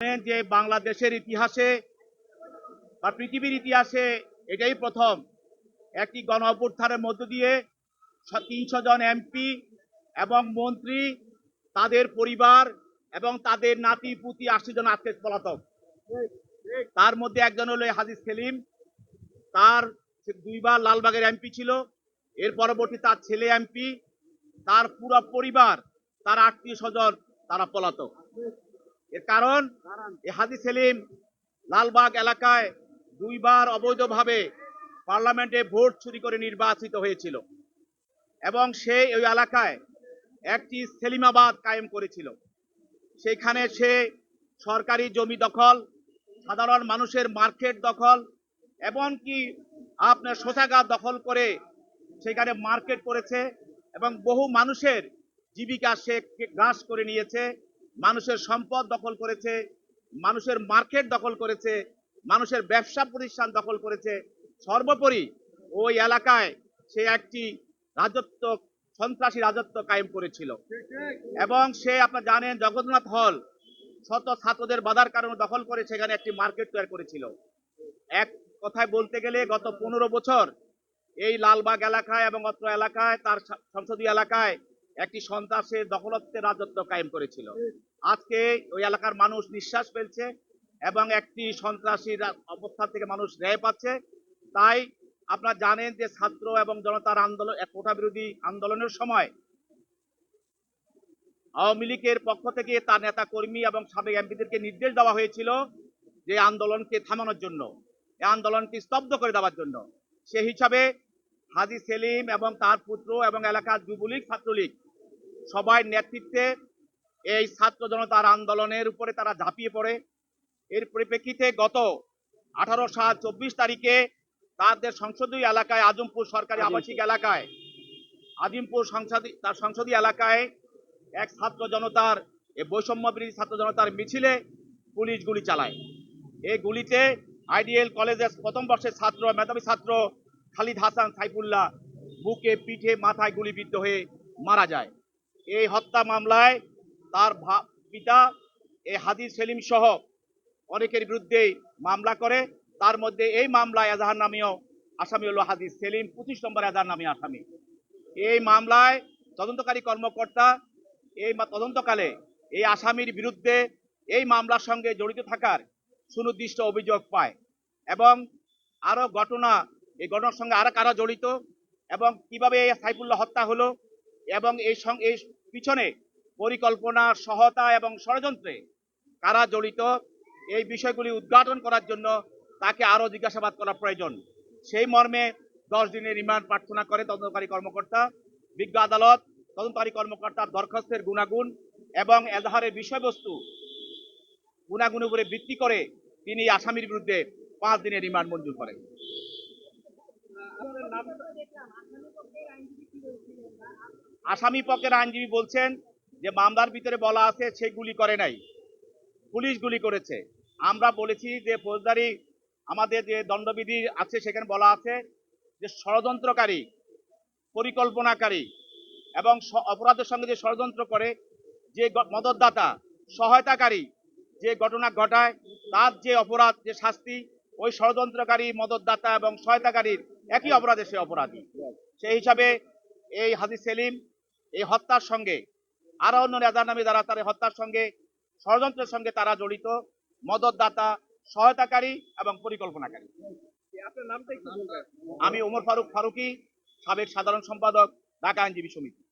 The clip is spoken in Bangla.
যে বাংলাদেশের ইতিহাসে বা পৃথিবীর ইতিহাসে এটাই প্রথম। একটি গণ অভ্যুত্থানের মধ্য দিয়ে তিনশো জন এমপি এবং মন্ত্রী, তাদের পরিবার এবং তাদের নাতি, পুতি আশি জন আজকে পলাতক। তার মধ্যে একজন হলো হাদিস সেলিম। তার দুইবার লালবাগের এমপি ছিল। এর পরবর্তী তার ছেলে এমপি। তার পুরো পরিবার, তার আত্মীয় স্বজন, তারা পলাতক। এর কারণ এই হাজি সেলিম লালবাগ এলাকায় দুইবার অবৈধভাবে পার্লামেন্টে ভোট চুরি করে নির্বাচিত হয়েছিল এবং সে ওই এলাকায় একটি সেলিমাবাদ কায়েম করেছিল। সেখানে সে সরকারি জমি দখল, সাধারণ মানুষের মার্কেট দখল এমনকি আপনার শোষাগার দখল করে সেখানে মার্কেট করেছে এবং বহু মানুষের জীবিকা সে গ্রাস করে নিয়েছে। মানুষের সম্পদ দখল করেছে, মানুষের মার্কেট দখল করেছে, মানুষের ব্যবসা প্রতিষ্ঠান দখল করেছে। সর্বোপরি ওই এলাকায় সে একটি রাজত্ব, সন্ত্রাসী রাজত্ব কায়েম করেছিল। এবং সে, আপনার জানেন, জগন্নাথ হল শত ছাত্রদের বাধার কারণে দখল করে সেখানে একটি মার্কেট তৈরি করেছিল। এক কথায় বলতে গেলে, গত পনেরো বছর এই লালবাগ এলাকায় এবং অত্র এলাকায়, তার সংসদীয় এলাকায় একটি সন্ত্রাসের দখলত্বের রাজত্ব কায়েম করেছিল। আজকে ওই এলাকার মানুষ নিঃশ্বাস ফেলছে এবং একটি সন্ত্রাসী রা- অবস্থা থেকে মানুষ ন্যায় পাচ্ছে। তাই আপনারা জানেন যে ছাত্র এবং জনতার আন্দোলন কোটা বিরোধী আন্দোলনের সময় আওয়ামী লীগের পক্ষ থেকে তার নেতা কর্মী এবং সাবেক এমপিদেরকে নির্দেশ দেওয়া হয়েছিল যে আন্দোলনকে থামানোর জন্য এই আন্দোলনকে স্তব্ধ করে দেওয়ার জন্য। সে হিসাবে হাজি সেলিম এবং তার পুত্র এবং এলাকার যুবলীগ, ছাত্রলীগ সবাই নেতৃত্বে এই ছাত্র জনতার আন্দোলনের উপরে তারা ঝাঁপিয়ে পড়ে। এর পরিপ্রেক্ষিতে গত আঠারো সাত চব্বিশ তারিখে তাদের সংসদীয় এলাকায় আজমপুর সরকারি আবাসিক এলাকায় আজিমপুর সংসদী তার সংসদীয় এলাকায় এক ছাত্র জনতার এই বৈষম্য বিরোধী ছাত্র জনতার মিছিলে পুলিশ গুলি চালায়। এই গুলিতে আইডিএল কলেজের প্রথম বর্ষের ছাত্র মেধাবী ছাত্র খালিদ হাসান সাইফুল্লাহ বুকে পিঠে মাথায় গুলিবিদ্ধ হয়ে মারা যায়। এই হত্যা মামলায় তার পিতা, এই হাদিস সেলিম সহ অনেকের বিরুদ্ধেই মামলা করে। তার মধ্যে এই মামলায় এজাহার নামীয় আসামি হলো হাদিস সেলিম পঁচিশ নম্বর এজাহার নামী আসামি। এই মামলায় তদন্তকারী কর্মকর্তা এই তদন্তকালে এই আসামির বিরুদ্ধে এই মামলার সঙ্গে জড়িত থাকার সুনির্দিষ্ট অভিযোগ পায় এবং আরও ঘটনা, এই ঘটনার সঙ্গে আরও কারা জড়িত এবং কীভাবে এই সাইফুল্লাহ হত্যা হলো এবং এই এই পিছনে পরিকল্পনা সহতা এবং ষড়যন্ত্রে কারা জড়িত, এই বিষয়গুলি উদ্ঘাটন করার জন্য তাকে আরও জিজ্ঞাসাবাদ করা প্রয়োজন। সেই মর্মে দশ দিনের রিমান্ড প্রার্থনা করে তদন্তকারী কর্মকর্তা, বিজ্ঞ আদালত, তদন্তকারী কর্মকর্তার দরখাস্তের গুণাগুণ এবং এজাহারের বিষয়বস্তু গুণাগুণের উপরে ভিত্তি করে তিনি আসামির বিরুদ্ধে পাঁচ দিনের রিমান্ড মঞ্জুর করেন। আসামি পক্ষের আইনজীবী বলছেন যে মামলার ভিতরে বলা আছে সে গুলি করে নাই। পুলিশ গুলি করেছে। আমরা বলেছি যে ফৌজদারি আমাদের যে দণ্ডবিধি আছে সেখানে বলা আছে যে ষড়যন্ত্রকারী, পরিকল্পনাকারী এবং অপরাধের সঙ্গে যে ষড়যন্ত্র করে, যে মদতদাতা, সহায়তাকারী যে ঘটনা ঘটায়, তার যে অপরাধ, যে শাস্তি, ওই ষড়যন্ত্রকারী, মদতদাতা এবং সহায়তাকারীর একই অপরাধে সে অপরাধী। সেই হিসাবে এই হাজি সেলিম এই হত্যার সঙ্গে আরও অন্য নেতার নামে যারা তার হত্যার সঙ্গে, ষড়যন্ত্রের সঙ্গে তারা জড়িত, মদতদাতা, সহায়তাকারী এবং পরিকল্পনাকারী। আমি ওমর ফারুক ফারুকি, সাবেক সাধারণ সম্পাদক, ঢাকা আইনজীবী সমিতি।